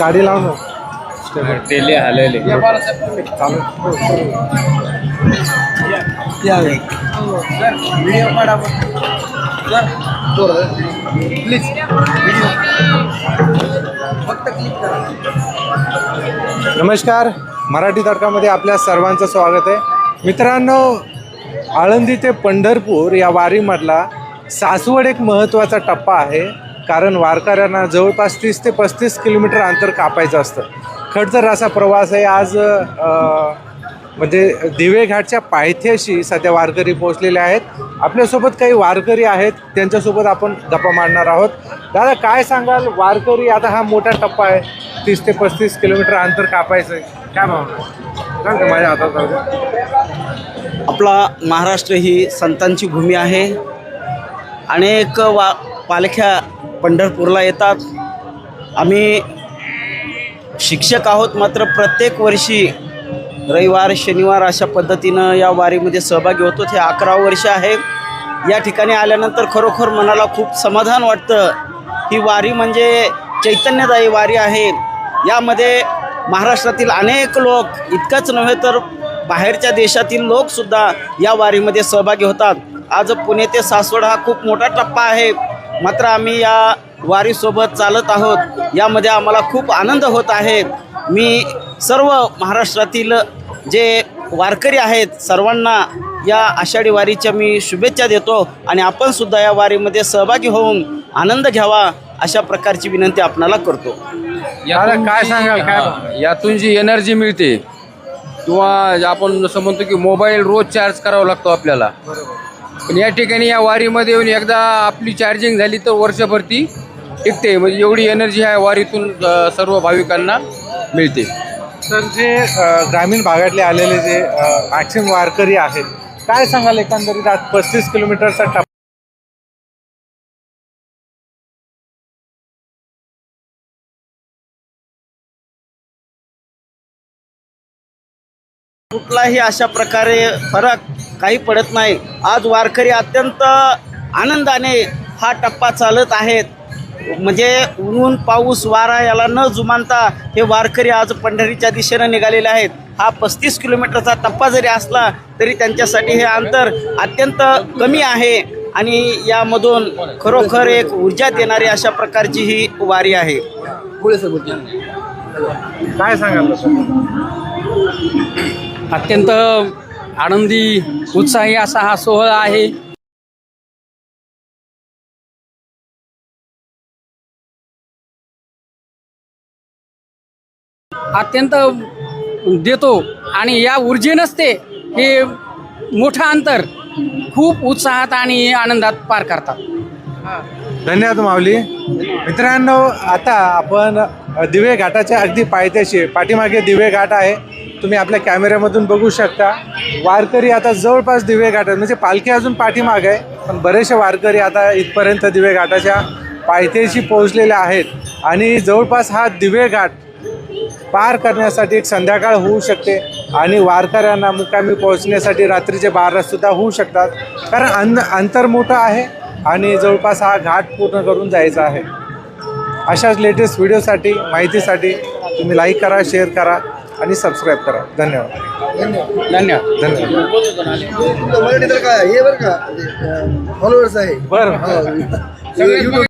गाडी लाव ना. तेले हलवले. चालू व्हिडिओ काढा प्लीज व्हिडिओ. फक्त क्लिक करा. नमस्कार. मराठी तडकामध्ये आपल्या सर्वांचं स्वागत आहे. मित्रांनो आळंदी ते पंढरपूर या वारीमधला सासवड एक महत्त्वाचा टप्पा आहे. कारण वारकऱ्यांना जवळपास तीस ते पस्तीस किलोमीटर अंतर कापायचं असतं. खडतर असा प्रवास आहे आज म्हणजे दिवे घाटच्या पायथ्याशी सध्या वारकरी पोहोचलेले आहेत. आपल्यासोबत काही वारकरी आहेत त्यांच्यासोबत आपण गप्पा मारणार आहोत. दादा काय सांगाल? वारकरी आता हा मोठा टप्पा आहे. तीस ते पस्तीस किलोमीटर अंतर कापायचं आहे काय भावना माझ्या हातात आपला महाराष्ट्र ही संतांची भूमी आहे. अनेक वा पालख्या पंढरपूरला येतात. आम्ही शिक्षक आहोत मात्र प्रत्येक वर्षी रविवार शनिवार अशा पद्धतीनं या वारीमध्ये सहभागी होतो. हे अकरा वर्ष आहे. या ठिकाणी आल्यानंतर खरोखर मनाला खूप समाधान वाटतं. ही वारी म्हणजे चैतन्यदायी वारी आहे. यामध्ये महाराष्ट्रातील अनेक लोक इतकंच नव्हे तर बाहेरच्या देशातील लोकसुद्धा या वारीमध्ये सहभागी होतात. आज पुणे ते सासवड हा खूप मोठा टप्पा आहे. मात्र आम्ही या वारीसोबत चालत आहोत. यामध्ये आम्हाला खूप आनंद होत आहे. मी सर्व महाराष्ट्रातील जे वारकरी आहेत सर्वांना या आषाढी वारीच्या मी शुभेच्छा देतो आणि आपण सुद्धा या वारीमध्ये सहभागी होऊन आनंद घ्यावा अशा प्रकारची विनंती आपणाला करतो. काय सांगाल? काय यातून जी एनर्जी मिळते किंवा आपण जसं म्हणतो की मोबाईल रोज चार्ज करावा लागतो आपल्याला. पण या ठिकाणी या वारीमध्ये येऊन एकदा आपली चार्जिंग झाली तर वर्षभर ती टिकते. म्हणजे एवढी एनर्जी ह्या वारीतून सर्व भाविकांना मिळते. तर जे ग्रामीण भागातले आलेले जे मॅक्सिमम वारकरी आहेत काय सांगाल एकंदरीत? आज पस्तीस किलोमीटरचा कुठलाही अशा प्रकारे फरक काही पडत नाही. आज वारकरी अत्यंत आनंदाने हा टप्पा चालत आहेत. म्हणजे ऊन पाऊस वारा याला न जुमानता हे वारकरी आज पंढरीच्या दिशेनं निघालेले आहेत. हा पस्तीस किलोमीटरचा टप्पा जरी असला तरी त्यांच्यासाठी हे अंतर अत्यंत कमी आहे आणि यामधून खरोखर एक ऊर्जा देणारी अशा प्रकारची ही वारी आहे. काय सांगाल अत्यंत आनंदी उत्साही असा हा सोहळा आहे. अत्यंत देतो आणि या ऊर्जेनंच ते हे मोठं अंतर खूप उत्साहात आणि आनंदात पार करतात. धन्यवाद माऊली. मित्रांनो आता आपण दिवे घाटाच्या अगदी पायथ्याशी पाठीमागे दिवे घाट आहे. तुम्ही आपल्या कॅमेऱ्यामधून बघू शकता. वारकरी आता जवळपास दिवे घाट आहेत म्हणजे पालखी अजून पाठीमागे आहे पण बरेचसे वारकरी आता इथपर्यंत दिवे घाटाच्या पायथ्याशी पोहोचलेले आहेत. आणि जवळपास हा दिवे घाट पार करण्यासाठी एक संध्याकाळ होऊ शकते आणि वारकऱ्यांना मुक्कामी पोहोचण्यासाठी रात्रीचे बारासुद्धा होऊ शकतात. कारण अन अंतर मोठं आहे आणि जवळपास हा घाट पूर्ण करून जायचा आहे. अशाच लेटेस्ट व्हिडिओसाठी माहितीसाठी तुम्ही लाईक करा शेअर करा. आणि सबस्क्राईब करा. धन्यवाद. धन्यवाद. धन्यवाद. तुमचं मराठी तर काय हे बरं का फॉलोअर्स आहे. बरं. हो.